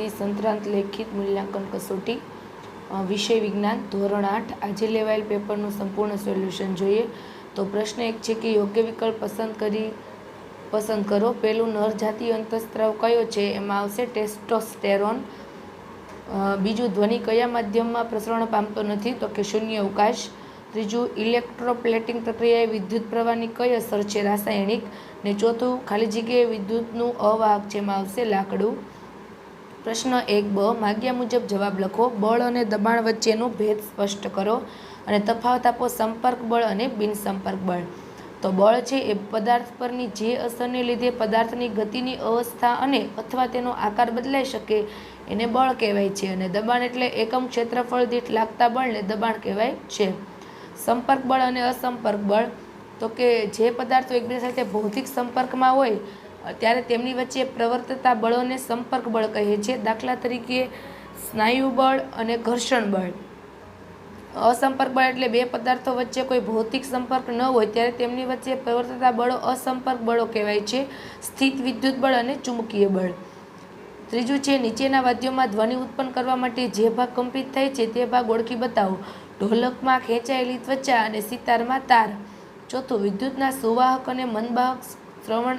માહિતી સંતરાંત લેખિત મૂલ્યાંકન કસોટી વિષય વિજ્ઞાન, ધોરણ આઠ. આજે લેવાયેલ પેપરનું સંપૂર્ણ સોલ્યુશન જોઈએ તો પ્રશ્ન એક છે કે યોગ્ય વિકલ્પ પસંદ કરી, પસંદ કરો. પહેલું, નર જાતીય અંતઃસ્ત્રાવ કયો છે? એમાં આવશે ટેસ્ટોસ્ટેરોન. બીજું, ધ્વનિ કયા માધ્યમમાં પ્રસરણ પામતો નથી? તો કે શૂન્ય અવકાશ. ત્રીજું, ઇલેક્ટ્રોપ્લેટિંગ પ્રક્રિયાએ વિદ્યુત પ્રવાહની કઈ અસર છે? રાસાયણિક. ને ચોથું, ખાલી જગ્યાએ વિદ્યુતનું અવાહક, જેમાં આવશે લાકડું. પ્રશ્ન એક બ, માગ્યા મુજબ જવાબ લખો. બળ અને દબાણ વચ્ચેનો ભેદ સ્પષ્ટ કરો અને તફાવત આપો સંપર્ક બળ અને બિનસંપર્ક બળ. તો બળ છે એ પદાર્થ પરની જે અસરને લીધે પદાર્થની ગતિની અવસ્થા અને અથવા તેનો આકાર બદલાઈ શકે એને બળ કહેવાય છે અને દબાણ એટલે એકમ ક્ષેત્રફળ દીઠ લાગતા બળને દબાણ કહેવાય છે. સંપર્ક બળ અને અસંપર્ક બળ. તો કે જે પદાર્થો એકબીજા સાથે ભૌતિક સંપર્કમાં હોય ત્યારે તેમની વચ્ચે પ્રવર્તતા બળોને સંપર્ક બળ કહે છે. દાખલા તરીકે, સ્નાયુ બળ અને ઘર્ષણ બળ. અસંપર્ક બળ એટલે બે પદાર્થો વચ્ચે કોઈ ભૌતિક સંપર્ક ન હોય ત્યારે તેમની વચ્ચે પ્રવર્તતા બળો અસંપર્ક બળો કહેવાય છે. સ્થિત વિદ્યુત બળ અને ચુંબકીય બળ. ત્રીજું છે, નીચેના વાદ્યોમાં ધ્વનિ ઉત્પન્ન કરવા માટે જે ભાગ કંપિત થાય છે તે ભાગ ઓળખી બતાવો. ઢોલકમાં ખેંચાયેલી ત્વચા અને સિતારમાં તાર. ચોથું, વિદ્યુતના સુવાહક અને મનવાહક શ્રવણ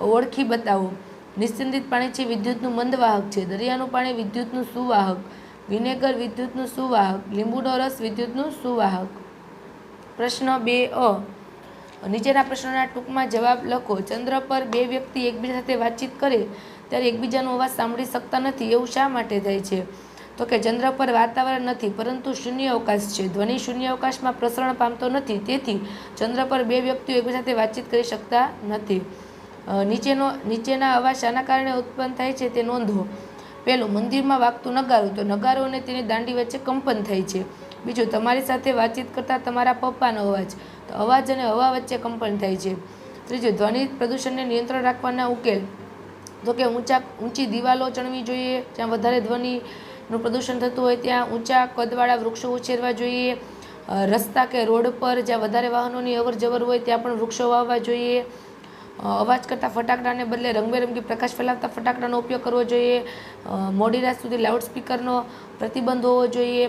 ઓળખી બતાવો. નિશ્ચિંતિત પાણી છે વિદ્યુતનું મંદવાહક છે. દરિયાનું પાણી વિદ્યુતનું સુવાહક. વિનેગર વિદ્યુતનું સુવાહક. લીંબુનો રસ વિદ્યુતનું સુવાહક. પ્રશ્ન બે અ. નીચેના પ્રશ્નોના ટૂંકમાં જવાબ લખો. ચંદ્ર પર બે વ્યક્તિ એકબીજા સાથે વાતચીત કરે, ત્યારે એકબીજાનો અવાજ સાંભળી શકતા નથી. એવું શા માટે થાય છે? તો કે ચંદ્ર પર વાતાવરણ નથી, પરંતુ શૂન્ય અવકાશ છે. ધ્વનિ શૂન્ય અવકાશમાં પ્રસરણ પામતો નથી, તેથી ચંદ્ર પર બે વ્યક્તિઓ એકબીજા સાથે વાતચીત કરી શકતા નથી. નીચેનો, નીચેના અવાજ શાના કારણે ઉત્પન્ન થાય છે તે નોંધો. પહેલું, મંદિરમાં વાગતું નગારું, તો નગારો અને તેની દાંડી વચ્ચે કંપન થાય છે. બીજું, તમારી સાથે વાતચીત કરતા તમારા પપ્પાનો અવાજ, તો અવાજ અને હવા વચ્ચે કંપન થાય છે. ત્રીજું, ધ્વનિ પ્રદૂષણને નિયંત્રણ રાખવાના ઉકેલ, તો કે ઊંચા, ઊંચી દિવાલો ચણવી જોઈએ, જ્યાં વધારે ધ્વનિનું પ્રદૂષણ થતું હોય ત્યાં ઊંચા કદવાળા વૃક્ષો ઉછેરવા જોઈએ. રસ્તા કે રોડ પર જ્યાં વધારે વાહનોની અવર જવર હોય ત્યાં પણ વૃક્ષો વાવવા જોઈએ. અવાજ કરતાં ફટાકડાને બદલે રંગબેરંગી પ્રકાશ ફેલાવતા ફટાકડાનો ઉપયોગ કરવો જોઈએ. મોડી રાત સુધી લાઉડસ્પીકરનો પ્રતિબંધ હોવો જોઈએ.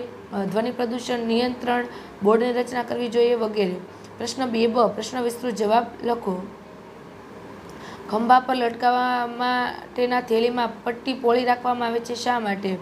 ધ્વનિ પ્રદૂષણ નિયંત્રણ બોર્ડની રચના કરવી જોઈએ વગેરે. પ્રશ્ન બે બ, પ્રશ્ન વિસ્તૃત જવાબ લખો. ખંભા પર લટકાવવા માટેના થેલીમાં પટ્ટી પોળી રાખવામાં આવે છે શા માટે?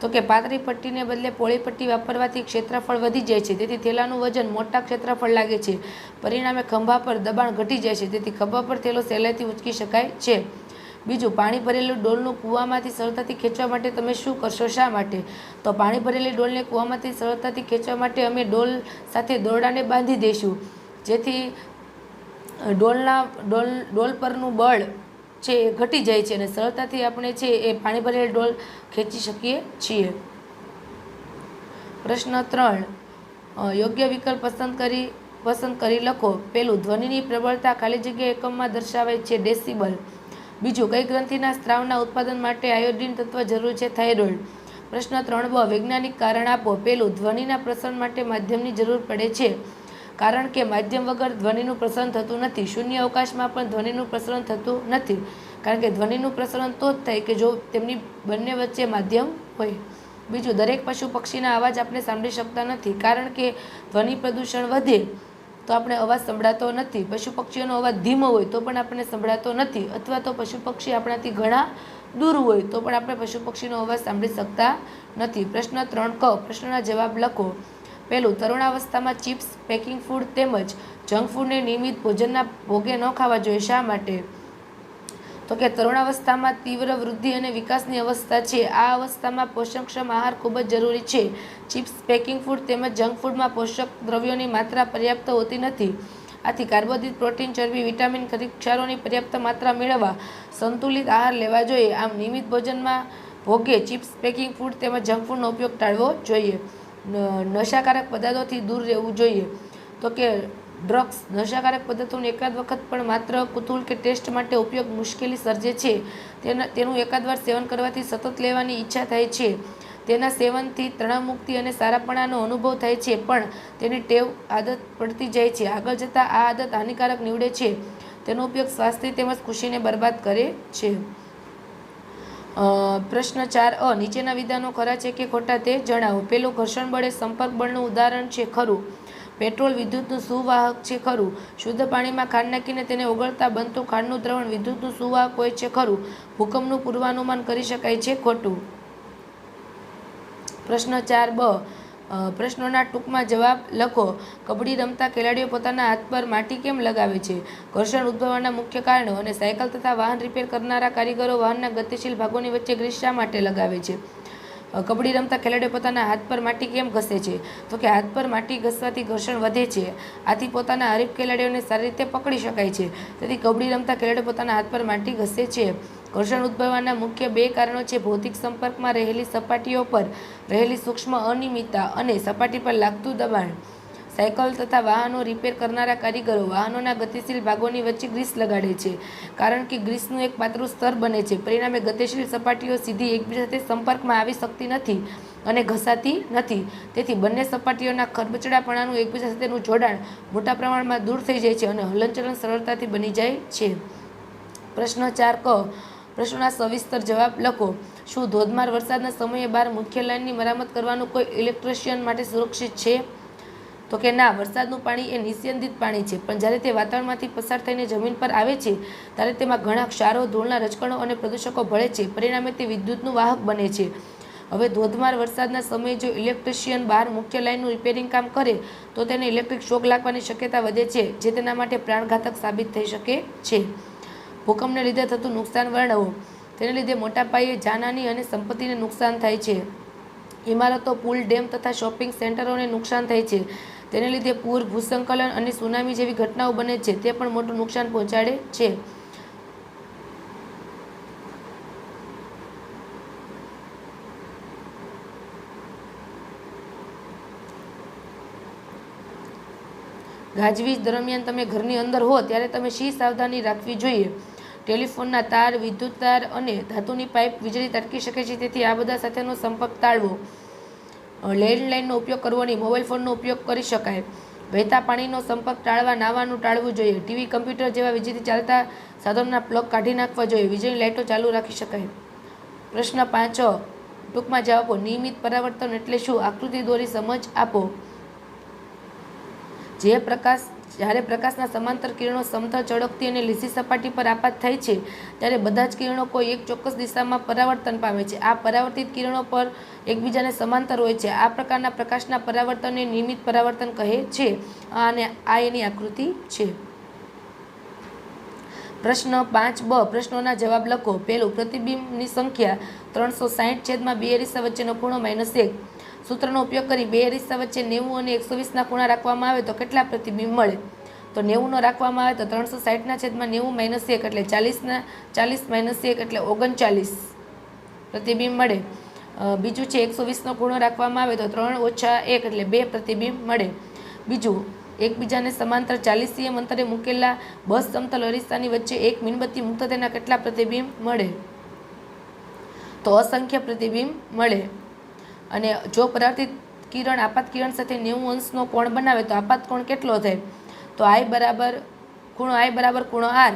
તો કે પાતળી પટ્ટીને બદલે પોળી પટ્ટી વાપરવાથી ક્ષેત્રફળ વધી જાય છે. તેથી થેલાનું વજન મોટા ક્ષેત્રફળ લાગે છે. પરિણામે ખંભા પર દબાણ ઘટી જાય છે. તેથી ખભા પર થેલો સહેલાઈથી ઉચકી શકાય છે. બીજું, પાણી ભરેલું ડોલનું કૂવામાંથી સરળતાથી ખેંચવા માટે તમે શું કરશો? શા માટે? તો પાણી ભરેલી ડોલને કૂવામાંથી સરળતાથી ખેંચવા માટે અમે ડોલ સાથે દોરડાને બાંધી દઈશું. જેથી ડોલના ડોલ ડોલ પરનું બળ છે એ ઘટી જાય છે અને સરળતાથી આપણે છે એ પાણી ભરેલ ડોલ ખેંચી શકીએ છીએ. પ્રશ્ન ત્રણ યોગ્ય વિકલ્પ પસંદ કરી પસંદ કરી લખો. પહેલું, ધ્વનિની પ્રબળતા ખાલી જગ્યા એકમમાં દર્શાવાય છે ડેસિબલ. બીજું, કઈ ગ્રંથિના સ્ત્રાવના ઉત્પાદન માટે આયોડિન તત્વ જરૂર છે થાઇરોઇડ? પ્રશ્ન ત્રણ, બ, વૈજ્ઞાનિક કારણ આપો. પહેલું, ધ્વનિના પ્રસરણ માટે માધ્યમની જરૂર પડે છે. કારણ કે માધ્યમ વગર ધ્વનિનું પ્રસરણ થતું નથી. શૂન્ય અવકાશમાં પણ ધ્વનિનું પ્રસરણ થતું નથી. કારણ કે ધ્વનિનું પ્રસરણ તો જ થાય કે જો તેમની બંને વચ્ચે માધ્યમ હોય. બીજું, દરેક પશુ પક્ષીના અવાજ આપણે સાંભળી શકતા નથી. કારણ કે ધ્વનિ પ્રદૂષણ વધે તો આપણે અવાજ સંભળાતો નથી. પશુ પક્ષીઓનો અવાજ ધીમો હોય તો પણ આપણને સંભળાતો નથી. અથવા તો પશુ પક્ષી આપણાથી ઘણા દૂર હોય તો પણ આપણે પશુ પક્ષીનો અવાજ સાંભળી શકતા નથી. પ્રશ્ન ત્રણ ક, પ્રશ્નના જવાબ લખો. પહેલું તરુણાવસ્થામાં ચિપ્સ, પેકિંગ ફૂડ તેમજ જંક ફૂડને નિયમિત ભોજનના ભોગે ન ખાવા જોઈએ. શા માટે? તો કે તરુણાવસ્થામાં તીવ્ર વૃદ્ધિ અને વિકાસની અવસ્થા છે. આ અવસ્થામાં પોષણક્ષમ આહાર ખૂબ જ જરૂરી છે. ચિપ્સ, પેકિંગ ફૂડ તેમજ જંક ફૂડમાં પોષક દ્રવ્યોની માત્રા પર્યાપ્ત હોતી નથી. આથી કાર્બોદિત પ્રોટીન, ચરબી, વિટામિન ખરી ક્ષારોની પર્યાપ્ત માત્રા મેળવવા સંતુલિત આહાર લેવા જોઈએ. આમ નિયમિત ભોજનમાં ભોગે ચિપ્સ, પેકિંગ ફૂડ તેમજ જંક ફૂડનો ઉપયોગ ટાળવો જોઈએ. નશાકારક પદાર્થોથી દૂર રહેવું જોઈએ. તો કે ડ્રગ્સ નશાકારક પદાર્થોનો એકાદ વખત પણ માત્ર કુતુલ કે ટેસ્ટ માટે ઉપયોગ મુશ્કેલી સર્જે છે. તેના, તેનું એકાદ વાર સેવન કરવાથી સતત લેવાની ઈચ્છા થાય છે. તેના સેવનથી તણાવમુક્તિ અને સારાપણાનો અનુભવ થાય છે, પણ તેની ટેવ આદત પડતી જાય છે. આગળ જતાં આ આદત હાનિકારક નીવડે છે. તેનો ઉપયોગ સ્વાસ્થ્ય તેમજ ખુશીને બરબાદ કરે છે. પ્રશ્ન ચાર અ, નીચેના વિધાનો ખરા છે કે ખોટા તે જણાવો. પેલું ઘર્ષણ બળે સંપર્ક બળનું ઉદાહરણ છે ખરું. પેટ્રોલ વિદ્યુતનું સુવાહક છે ખરું. શુદ્ધ પાણીમાં ખાંડ નાખીને તેને ઓગળતા બનતું ખાંડનું દ્રવણ વિદ્યુતનું સુવાહક હોય છે ખરું. ભૂકંપનું પૂર્વાનુમાન કરી શકાય છે ખોટું. પ્રશ્ન ચાર બ પ્રશ્નોના ટૂંકમાં જવાબ લખો. કબડ્ડી રમતા ખેલાડીઓ પોતાના હાથ પર માટી કેમ લગાવે છે? ઘર્ષણ ઉદ્ભવવાના મુખ્ય કારણો અને સાયકલ તથા વાહન રિપેર કરનારા કારીગરો વાહનના ગતિશીલ ભાગોની વચ્ચે ગ્રીસ માટે લગાવે છે? કબડ્ડી રમતા ખેલાડીઓ પોતાના હાથ પર માટી કેમ ઘસે છે? તો કે હાથ પર માટી ઘસવાથી ઘર્ષણ વધે છે. આથી પોતાના હરીફ ખેલાડીઓને સારી રીતે પકડી શકાય છે. તેથી કબડ્ડી રમતા ખેલાડીઓ પોતાના હાથ પર માટી ઘસે છે. ઘર્ષણ ઉદ્ભવવાના મુખ્ય બે કારણો છે ભૌતિક સંપર્કમાં રહેલી સપાટીઓ પર રહેલી સૂક્ષ્મ અનિયમિતતા અને સપાટી પર લાગતું દબાણ. સાયકલ તથા વાહનો રિપેર કરનારા કારીગરો વાહનોના ગતિશીલ ભાગોની વચ્ચે ગ્રીસ લગાડે છે, કારણ કે ગ્રીસનું એક પાતળું સ્તર બને છે. પરિણામે ગતિશીલ સપાટીઓ સીધી એકબીજા સાથે સંપર્કમાં આવી શકતી નથી અને ઘસાતી નથી. તેથી બંને સપાટીઓના ખરબચડાપણાનું એકબીજા સાથેનું જોડાણ મોટા પ્રમાણમાં દૂર થઈ જાય છે અને હલનચલન સરળતાથી બની જાય છે. પ્રશ્ન ચાર ક પ્રશ્નોના સવિસ્તર જવાબ લખો. શું ધોધમાર વરસાદના સમયે બહાર મુખ્ય લાઇનની મરામત કરવાનું કોઈ ઇલેક્ટ્રિશિયન માટે સુરક્ષિત છે? તો કે ના, વરસાદનું પાણી એ નિસ્યંદિત પાણી છે, પણ જ્યારે તે વાતાવરણમાંથી પસાર થઈને જમીન પર આવે છે, ત્યારે તેમાં ઘણા ક્ષારો, ધૂળના રજકણો અને પ્રદૂષકો ભળે છે. પરિણામે તે વિદ્યુતનું વાહક બને છે. હવે ધોધમાર વરસાદના સમયે જો ઇલેક્ટ્રિશિયન બહાર મુખ્ય લાઇનનું રિપેરિંગ કામ કરે, તો તેને ઇલેક્ટ્રિક શોક લાગવાની શક્યતા વધે છે, જે તેના માટે પ્રાણઘાતક સાબિત થઈ શકે છે. ભૂકંપને લીધે થતું નુકસાન વર્ણવો. તેને લીધે મોટા પાયે જાનહાની અને સંપત્તિને નુકસાન થાય છે. ઇમારતો, પુલ, ડેમ તથા શોપિંગ સેન્ટરોને નુકસાન થાય છે. તેને લીધે પૂર ભૂસંકલન અને સુનામી જેવી ઘટનાઓ બને છે. તે પણ મોટું નુકસાન પહોંચાડે છે. ગાજવીજ દરમિયાન તમે ઘરની અંદર હો, ત્યારે તમે શી સાવધાની રાખવી જોઈએ? ટેલિફોનના તાર, વિદ્યુત તાર અને ધાતુની પાઇપ વીજળી તટકી શકે છે. તેથી આ બધા સાથેનો સંપર્ક ટાળવો. લેન્ડલાઇનનો ઉપયોગ કરવો નહીં મોબાઈલ ફોનનો ઉપયોગ કરી શકાય. વહેતા પાણીનો સંપર્ક ટાળવા, નાવાનું ટાળવું જોઈએ. ટીવી, કમ્પ્યુટર જેવા વીજળી ચાલતા સાધનોના પ્લગ કાઢી નાખવા જોઈએ. વીજળી લાઇટો ચાલુ રાખી શકાય. પ્રશ્ન પાંચ. ટૂંકમાં જવાબ. નિયમિત પરાવર્તન એટલે શું? આકૃતિ દોરી સમજ આપો. જે પ્રકાશ જ્યારે પ્રકાશના સમાંતર કિરણો સમતલ ચળકતી અને લીસી સપાટી પર આપાત થાય છે, ત્યારે બધા જ કિરણો કોઈ એક ચોક્કસ દિશામાં પરાવર્તન પામે છે. આ પરાવર્તિત કિરણો પર એકબીજાને સમાંતર હોય છે. આ પ્રકારના પ્રકાશના પરાવર્તનને નિયમિત પરાવર્તન કહે છે. અને આ એની આકૃતિ છે. પ્રશ્ન પાંચ બ. પ્રશ્નોના જવાબ લખો. પહેલું, પ્રતિબિંબની સંખ્યા ત્રણસો સાહીઠ છેદમાં બે અરીસા વચ્ચેનો ખૂણો માઇનસ એક. સૂત્રનો ઉપયોગ કરી બે અરીસા વચ્ચે નેવું અને એકસો વીસના ખૂણા રાખવામાં આવે તો કેટલા પ્રતિબિંબ મળે? તો નેવુંનો રાખવામાં આવે તો ત્રણસો સાઠના છેદમાં નેવું માઇનસ એક એટલે ચાલીસના, ચાલીસ માઇનસ એક એટલે ઓગણચાલીસ પ્રતિબિંબ મળે. બીજું છે એકસો વીસનો ખૂણો રાખવામાં આવે તો ત્રણ ઓછા એક એટલે બે પ્રતિબિંબ મળે. બીજું, એકબીજાને સમાંતર ચાલીસ સીએમ અંતરે મૂકેલા બસ સમતલ અરીસાની વચ્ચે એક મીણબત્તી મુક્ત તેના કેટલા પ્રતિબિંબ મળે? તો અસંખ્ય પ્રતિબિંબ મળે. અને જો પરાવર્તિત કિરણ, આપાત કિરણ સાથે નેવું અંશનો કોણ બનાવે તો આપાત કોણ કેટલો થાય? તો આઈ બરાબર ખૂણો આઈ બરાબર ખૂણો આર.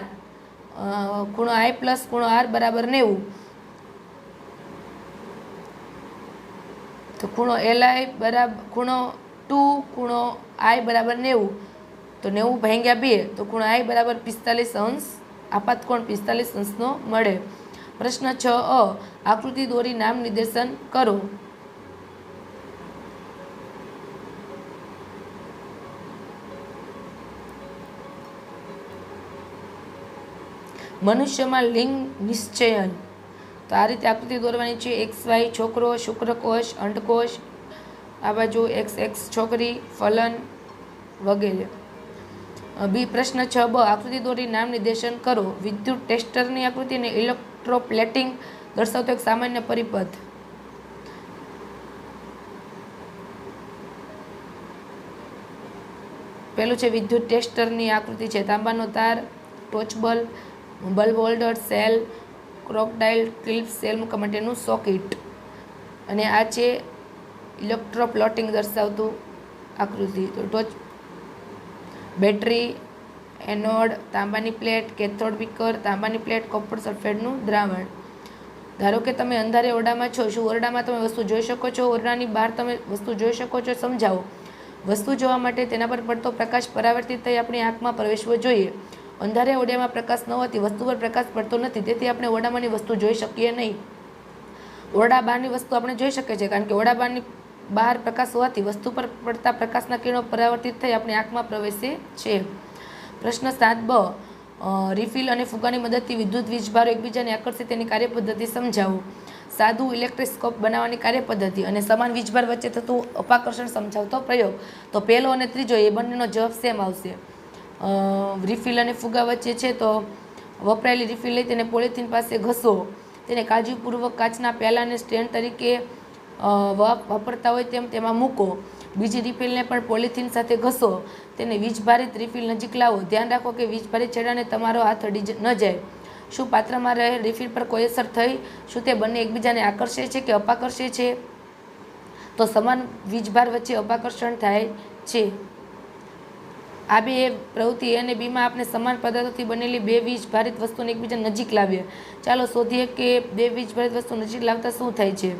ખૂણો આઈ પ્લસ ખૂણો આર બરાબર નેવું. તો ખૂણો એલ આઈ બરાબર ખૂણો ટુ, ખૂણો આઈ બરાબર નેવું. તો નેવું ભાંગ્યા બે, તો ખૂણો આઈ બરાબર પિસ્તાલીસ અંશ, આપાત કોણ પિસ્તાલીસ અંશનો મળે. પ્રશ્ન છ અ, આકૃતિ દોરી નામ નિર્દેશન કરો. મનુષ્યમાં લિંગ નિશ્ચયન તો આ રીતે આકૃતિ દોરવાની છે. એક્સ વાય છોકરો શુક્રકોષ અંડકોષ આ બાજુ એક્સ એક્સ છોકરી, ફલન વગેરે. બી પ્રશ્ન છ. બ, આકૃતિ દોરી નામ નિર્દેશન કરો. વિદ્યુત ટેસ્ટરની આકૃતિ અને ઇલેક્ટ્રોપ્લેટિંગ દર્શાવતો એક સામાન્ય પરિપથ. પેલું છે વિદ્યુત ટેસ્ટરની આકૃતિ છે. તાંબાનો તાર, torch bulb bulb holder, cell, crocodile, clip cell માટેનું સોકેટ. અને આ છે ઇલેક્ટ્રોપ્લોટિંગ દર્શાવતું આકૃતિ. તો ટોચ, બેટરી, એનોડ, તાંબાની પ્લેટ, કેથોડ બીકર, તાંબાની પ્લેટ, કોપર સલ્ફેટનું દ્રાવણ. ધારો કે તમે અંધારે ઓરડામાં છો, શું ઓરડામાં તમે વસ્તુ જોઈ શકો છો? ઓરડાની બહાર તમે વસ્તુ જોઈ શકો છો? સમજાવો. વસ્તુ જોવા માટે તેના પર પડતો પ્રકાશ પરાવર્તિત થઈ આપણી આંખમાં પ્રવેશવો જોઈએ. અંધારે ઓરડામાં પ્રકાશ ન હોતી, વસ્તુ પર પ્રકાશ પડતો નથી, તેથી આપણે ઓરડામાંની વસ્તુ જોઈ શકીએ નહીં. ઓરડા બહારની વસ્તુ આપણે જોઈ શકીએ છીએ, કારણ કે ઓરડા બહારની બહાર પ્રકાશ હોવાથી વસ્તુ પર પડતા પ્રકાશના કિરણો પરાવર્તિત થઈ આપણી આંખમાં પ્રવેશે છે. પ્રશ્ન સાત બ રિફિલ અને ફુગાની મદદથી વિદ્યુત વીજભારો એકબીજાને આકર્ષે તેની કાર્યપદ્ધતિ સમજાવો. સાદું ઇલેક્ટ્રિસ્કોપ બનાવવાની કાર્યપદ્ધતિ અને સમાન વીજભાર વચ્ચે થતું અપાકર્ષણ સમજાવતો પ્રયોગ. તો પહેલો અને ત્રીજો એ બંનેનો જવાબ સેમ આવશે. રિફિલ અને ફુગા વચ્ચે છે તો વપરાયેલી રિફિલ લઈ તેને પોલિથીન પાસે ઘસો. તેને કાળજીપૂર્વક કાચના પ્યાલાને સ્ટેન્ડ તરીકે વાપરતા હોય તેમ તેમાં મૂકો. બીજી રિફિલને પણ પોલિથીન સાથે ઘસો. તેને વીજભારિત રિફિલ નજીક લાવો. ધ્યાન રાખો કે વીજભારિત છેડાને તમારો હાથ અડી ન જાય. શું પાત્રમાં રહેલ રિફિલ પર કોઈ અસર થઈ? શું તે બંને એકબીજાને આકર્ષે છે કે અપાકર્ષે છે? તો સમાન વીજભાર વચ્ચે અપાકર્ષણ થાય છે. આ બે પ્રવૃત્તિ અને બીમાં આપણે સમાન પદાર્થોથી બનેલી બે વીજ ભારિત વસ્તુને એકબીજા નજીક લાવીએ. ચાલો શોધીએ કે બે વીજ ભારિત વસ્તુ નજીક લાવતા શું થાય છે?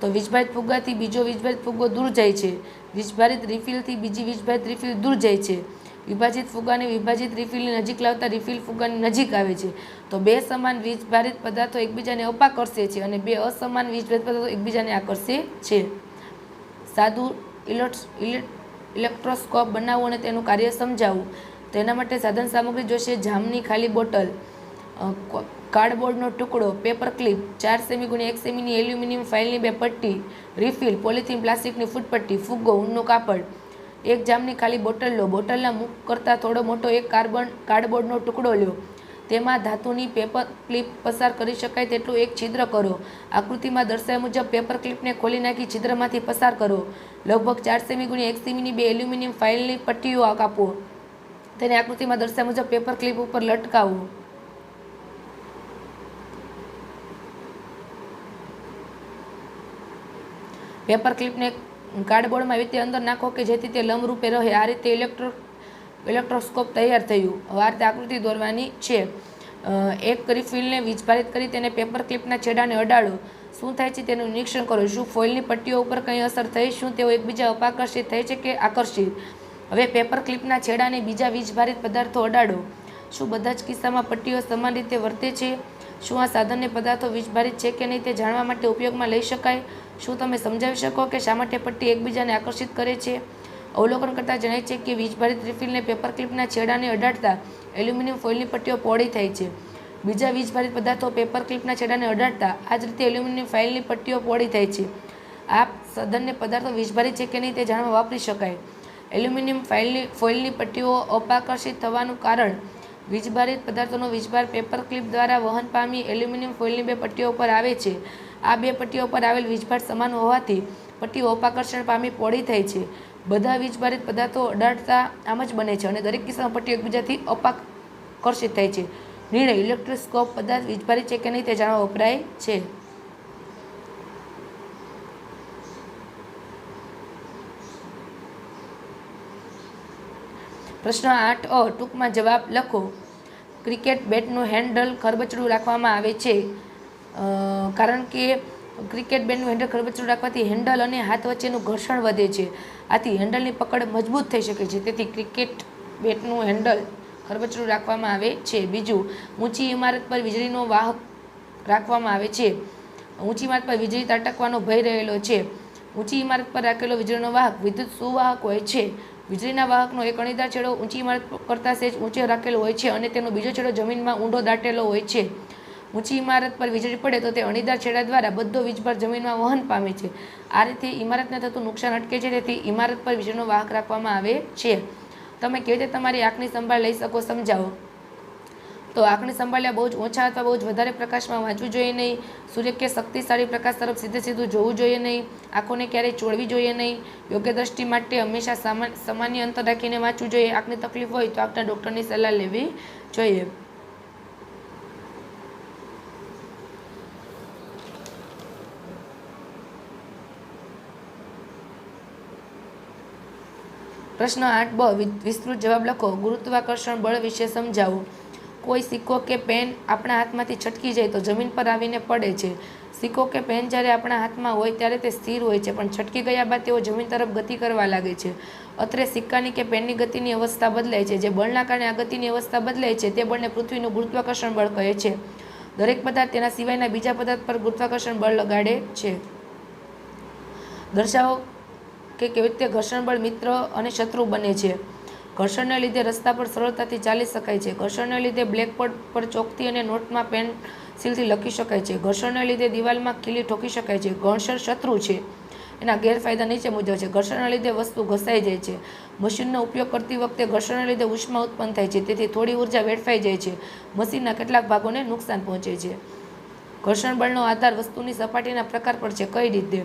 તો વીજભારિત ફુગ્ગાથી બીજો વીજભારિત ફુગ્ગો દૂર જાય છે. વીજભારિત રિફિલથી બીજી વીજભારિત રિફિલ દૂર જાય છે. વિભાજિત ફુગ્ગાને વિભાજિત રિફિલની નજીક લાવતા રિફિલ ફુગ્ગાની નજીક આવે છે. તો બે સમાન વીજભારિત પદાર્થો એકબીજાને અપાકર્ષે છે અને બે અસમાન વીજભારિત પદાર્થો એકબીજાને આકર્ષે છે. સાદું ઇલેક્ટ ઇલેક્ટ્રોસ્કોપ બનાવવું અને તેનું કાર્ય સમજાવવું તેના માટે સાધન સામગ્રી જોશે, જામની ખાલી બોટલ કાર્ડબોર્ડનો ટુકડો, પેપર ક્લિપ, ચાર સેમી ગુણ્યા એક સેમીની એલ્યુમિનિયમ ફાઇલની બે પટ્ટી, રિફિલ, પોલિથીન, પ્લાસ્ટિકની ફૂટપટ્ટી, ફુગ્ગો, ઊનનું કાપડ. એક જામની ખાલી બોટલ લો. બોટલના મુખ કરતાં થોડો મોટો એક કાર્બન, કાર્ડબોર્ડનો ટુકડો લો તેમાં ધાતુની પેપર ક્લિપ પસાર કરી શકાય તેટલું એક છિદ્ર કરો. આકૃતિમાં દર્શાવ્યા મુજબ પેપર ક્લિપને ખોલી નાખી છિદ્રમાંથી પસાર કરો. લગભગ ચાર સેમી ગુણ્યા એક સેમીની બે એલ્યુમિનિયમ ફાઇલની પટ્ટીઓ કાપો. તેને આકૃતિમાં દર્શાવ્યા મુજબ પેપર ક્લિપ ઉપર લટકાવો. પેપર ક્લિપને કાર્ડબોર્ડમાં રીતે અંદર નાખો કે જેથી તે લંબરૂપે રહે. આ રીતે ઇલેક્ટ્રો ઇલેક્ટ્રોસ્કોપ તૈયાર થયું. વાર્તે આકૃતિ દોરવાની છે. એક રિફિલને વીજભારિત કરી તેને પેપર ક્લિપના છેડાને અડાડો. શું થાય છે તેનું નિરીક્ષણ કરો. શું ફોઇલની પટ્ટીઓ ઉપર કંઈ અસર થઈ? શું તેઓ એકબીજા અપાકર્ષિત થાય છે કે આકર્ષિત? હવે પેપર ક્લિપના છેડાને બીજા વીજભારિત પદાર્થો અડાડો. શું બધા જ કિસ્સામાં પટ્ટીઓ સમાન રીતે વર્તે છે? શું આ સાધનને પદાર્થો વીજભારિત છે કે નહીં તે જાણવા માટે ઉપયોગમાં લઈ શકાય? શું તમે સમજાવી શકો કે શા માટે પટ્ટી એકબીજાને આકર્ષિત કરે છે? અવલોકન કરતાં જણાય છે કે વીજભારિત રિફિલને પેપર ક્લિપના છેડાને અડાડતા એલ્યુમિનિયમ ફોઇલની પટ્ટીઓ પહોળી થાય છે. બીજા વીજભારિત પદાર્થો પેપર ક્લિપના છેડાને અડાડતા આ જ રીતે એલ્યુમિનિયમ ફાઇલની પટ્ટીઓ પહોળી થાય છે. આ સાધનને પદાર્થો વીજભારિત છે કે નહીં તે જાણવા વાપરી શકાય. એલ્યુમિનિયમ ફાઇલની, ફોઇલની પટ્ટીઓ અપાકર્ષિત થવાનું કારણ વીજભારિત પદાર્થોનો વીજભાર પેપર ક્લિપ દ્વારા વહન પામી એલ્યુમિનિયમ ફોઇલની બે પટ્ટીઓ પર આવે છે. આ બે પટ્ટીઓ પર આવેલ વીજભાર સમાન હોવાથી પટ્ટીઓ અપાકર્ષણ પામી પોળી થાય છે. બધા વીજભારિત પદાર્થો અડાડતા આમ જ બને છે અને દરેક કિસ્સામાં પટ્ટીઓ એકબીજાથી અપાકર્ષિત થાય છે. નિર્ણય, ઇલેક્ટ્રોસ્કોપ પદાર્થ વીજભારિત છે કે નહીં તે જાણવા વપરાય છે. પ્રશ્ન આઠ અ, ટૂંકમાં જવાબ લખો. ક્રિકેટ બેટનું હેન્ડલ ખરબચડું રાખવામાં આવે છે. કારણ કે ક્રિકેટ બેટનું હેન્ડલ ખરબચડું રાખવાથી હેન્ડલ અને હાથ વચ્ચેનું ઘર્ષણ વધે છે. આથી હેન્ડલની પકડ મજબૂત થઈ શકે છે. તેથી ક્રિકેટ બેટનું હેન્ડલ ખરબચડું રાખવામાં આવે છે. બીજું, ઊંચી ઇમારત પર વીજળીનો વાહક રાખવામાં આવે છે. ઊંચી ઇમારત પર વીજળી તટકવાનો ભય રહેલો છે. ઊંચી ઇમારત પર રાખેલો વીજળીનો વાહક વિદ્યુત સુવાહક હોય છે. વીજળીના વાહકનો એક અણીદાર છેડો ઊંચી ઇમારત કરતાં સેજ ઊંચે રાખેલો હોય છે અને તેનો બીજો છેડો જમીનમાં ઊંડો દાટેલો હોય છે. ઊંચી ઇમારત પર વીજળી પડે તો તે અણીદાર છેડા દ્વારા બધો વીજભાર જમીનમાં વહન પામે છે. આ રીતે ઇમારતને થતું નુકસાન અટકે છે, તેથી ઇમારત પર વીજળીનો વાહક રાખવામાં આવે છે. તમે કેવી રીતે તમારી આંખની સંભાળ લઈ શકો સમજાવો? તો આંખની સંભાળ્યા બહુ જ ઓછા અથવા બહુ જ વધારે પ્રકાશમાં વાંચવું જોઈએ નહીં. સૂર્ય કે શક્તિશાળી પ્રકાશ તરફ સીધે સીધું જોવું જોઈએ નહીં. આંખોને ક્યારેય ચોળવી જોઈએ નહીં. યોગ્ય દ્રષ્ટિ માટે હંમેશા સામાન્ય અંતર રાખીને વાંચવું જોઈએ. આંખની તકલીફ હોય તો આંખના ડૉક્ટરની સલાહ લેવી જોઈએ. પ્રશ્ન આઠ, બ વિસ્તૃત જવાબ લખો. ગુરુત્વાકર્ષણ બળ વિશે સમજાવો. કોઈ સિક્કો કે પેન આપણા હાથમાંથી છટકી જાય તો જમીન પર આવીને પડે છે. સિક્કો કે પેન જ્યારે આપણા હાથમાં હોય ત્યારે તે સ્થિર હોય છે, પણ છટકી ગયા બાદ તેઓ જમીન તરફ ગતિ કરવા લાગે છે. અત્રે સિક્કાની કે પેનની ગતિની અવસ્થા બદલાય છે. જે બળના કારણે આ ગતિની અવસ્થા બદલાય છે, તે બળને પૃથ્વીનું ગુરુત્વાકર્ષણ બળ કહે છે. દરેક પદાર્થ તેના સિવાયના બીજા પદાર્થ પર ગુરુત્વાકર્ષણ બળ લગાડે છે. દર્શાવો કે કેવી રીતે ઘર્ષણબળ મિત્ર અને શત્રુ બને છે. ઘર્ષણને લીધે રસ્તા પર સરળતાથી ચાલી શકાય છે. ઘર્ષણને લીધે બ્લેકબોર્ડ પર ચોકથી અને નોટમાં પેન્સિલથી લખી શકાય છે. ઘર્ષણને લીધે દિવાલમાં ખીલી ઠોકી શકાય છે. ઘર્ષણ શત્રુ છે. એના ગેરફાયદા નીચે મુજબ છે. ઘર્ષણના લીધે વસ્તુ ઘસાઈ જાય છે. મશીનનો ઉપયોગ કરતી વખતે ઘર્ષણના લીધે ઉષ્મા ઉત્પન્ન થાય છે. તેથી થોડી ઊર્જા વેડફાઈ જાય છે. મશીનના કેટલાક ભાગોને નુકસાન પહોંચે છે. ઘર્ષણ બળનો આધાર વસ્તુની સપાટીના પ્રકાર પર છે. કઈ રીતે?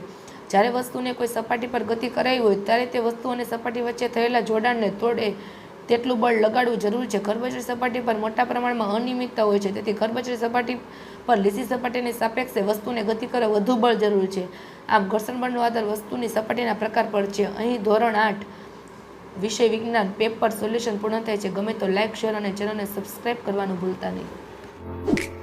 જ્યારે વસ્તુને કોઈ સપાટી પર ગતિ કરાવી હોય, ત્યારે તે વસ્તુ અને સપાટી વચ્ચે થયેલા જોડાણને તોડે તેટલું બળ લગાડવું જરૂરી છે. ખરબચડી સપાટી પર મોટા પ્રમાણમાં અનિયમિતતા હોય છે. તેથી ખરબચડી સપાટી પર લીસી સપાટીની સાપેક્ષે વસ્તુને ગતિ કરે વધુ બળ જરૂરી છે. આમ, ઘર્ષણ બળનો આધાર વસ્તુની સપાટીના પ્રકાર પર છે. અહીં ધોરણ આઠ વિષય વિજ્ઞાન પેપર સોલ્યુશન પૂર્ણ થાય છે. ગમે તો લાઇક શેર અને ચેનલને સબસ્ક્રાઇબ કરવાનું ભૂલતા નહીં.